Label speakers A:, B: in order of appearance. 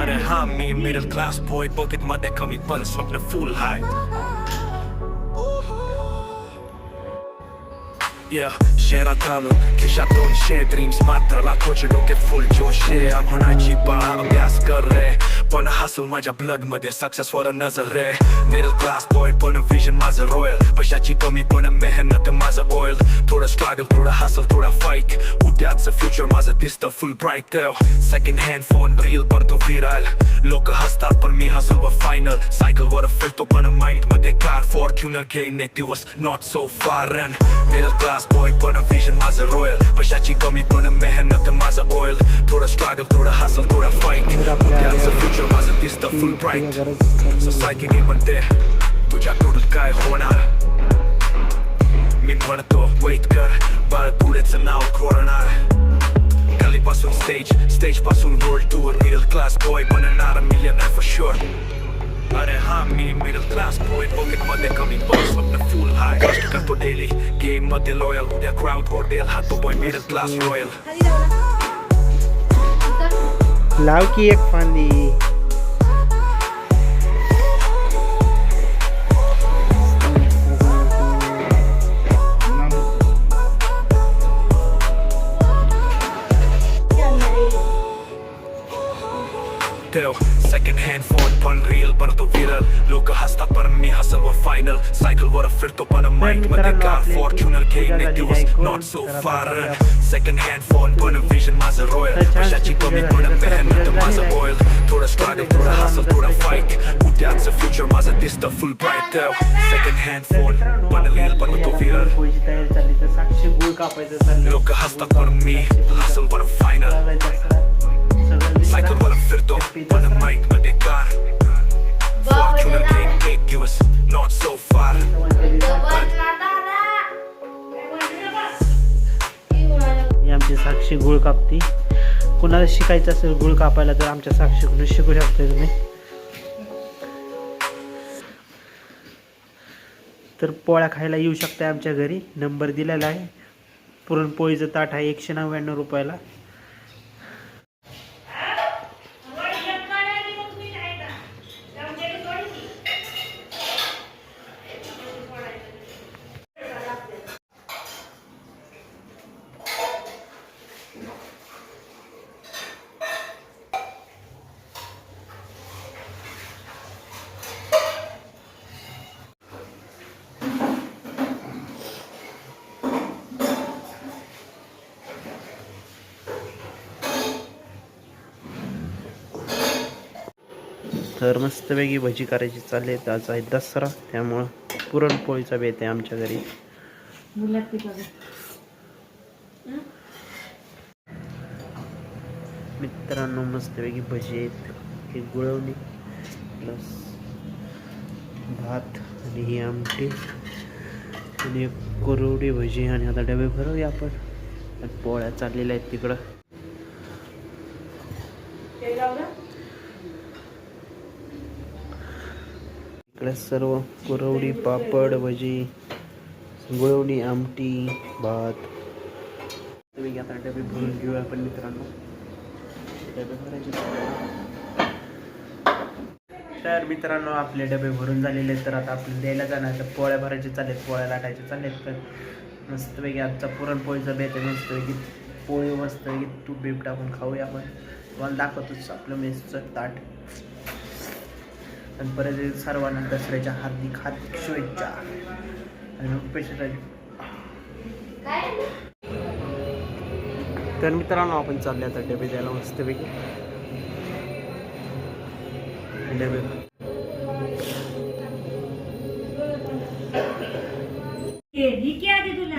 A: अरे हा मी middle class boy pocket मध्ये कमी पण स्वप्न फुल हाय Yeah, शहरात आलो खिशात दोनशे ड्रीम्स मात्र लाखोचे डोके फुल जोशे म्हणायची बाळा अभ्यास कर रे पण हसल माझ्या ब्लड मध्ये सक्सेस वर नजर रे मिडल क्लास बॉय पण विजन माझं रॉयल पैशाची कमी पण मेहनत माझं ऑइल थोडं स्ट्रगल थोडं हसल थोडा फाईट उद्याचं फ्युचर माझं दिसतं full bright second hand phone reel पडतो फिराल लोक हसतात पण मी हसल व फायनल सायकल वर फिरतो पण माइंड मध्ये कार फॉर्च्युनर घेईन एक दिवस not so far middle class boy पण विजन माझं रॉयल पैशाची कमी पण मेहनत माझं ऑइल थोडं स्ट्रगल थोडं हसल थोडा फाईट उद्याचं फ्युचर माझं दिसतं फुल ब्राईट सोसायटी म्हणते तुझ्याकडून काय होणार मी म्हणतो वेट कर बाळ पुढेचं नाव कोरणार गलीपासून स्टेज स्टेज पासून world tour middle class boy बनणार मिलियनर फॉर शुअर अरे हा मी मिडल क्लास बॉय पॉकेट मध्ये कमी पण स्वप्न High canto daily Game of the loyal. The crowd cordial Hato boy middle class royal. Love
B: ek fandi एक फांदी
A: ठेव सेकंड हँड फोन पण रील बनतो विरल लोक हसतात पण मी हसल व फायनल सायकल वर फिरतो पण माइंड मध्ये कार फॉर्च्युनर घेईन एक दिवस not so far second hand phone पण विजन माझं रॉयल पैशाची कमी पण मेहनत माझं ऑइल थोडं स्ट्रगल थोडं हसल थोडं फाईट उद्याचं फ्युचर माझं दिसतं full bright second hand phone पण रील बनतो विरल
B: पोळीची तयारी चालली तर साक्षी गुळ कापायचं चाललं
A: लोक हसतात पण मी हसल पण फायनल
B: साक्षी गुळ कापती. कुणाला शिकायचं असेल गुळ कापायला तर आमच्या साक्षीकडून शिकू शकता तुम्ही? तर पोळ्या खायला येऊ शकता आमच्या घरी. नंबर दिलेला आहे. पुरणपोळीचं ताट आहे एकशे नव्याण्णव रुपयाला. तर मस्तपैकी भजी करायची चालली आहे. आज आहे दसरा त्यामुळं पुरणपोळीचा बेत आहे आमच्या घरी. मित्रांनो मस्तपैकी भजी आहेत. एक गुळवणी प्लस भात आणि ही आमटी. आणि एक कुरवडी भजी आणि आता डबे भरूया आपण. पोळ्या चाललेल्या आहेत तिकडं. इकडे सर्व कुरवडी पापड भजी गुळवणी आमटी भात. तुम्ही आता डबे भरून घेऊ आपण मित्रांनो. डबे भरायचे तर मित्रांनो आपले डबे भरून झालेले आहेत. तर आता आपल्याला द्यायला जाणार तर पोळ्या भरायचे चालेत पोळ्या लाटायचे चालेत तर मस्तपैकी आजचा पुरणपोळीचा बेत आहे. मस्तपैकी पोळी मस्तपैकी तूप बीप टाकून खाऊया आपण. तुम्हाला दाखवतोच आपलं मेसचं ताट. आणि परत सर्वांना दसऱ्याच्या हार्दिक हार्दिक शुभेच्छा. आणि पेशंट तर मित्रांनो आपण चालले आता डबे द्यायला मस्तपैकी. डबे.
C: ही तुला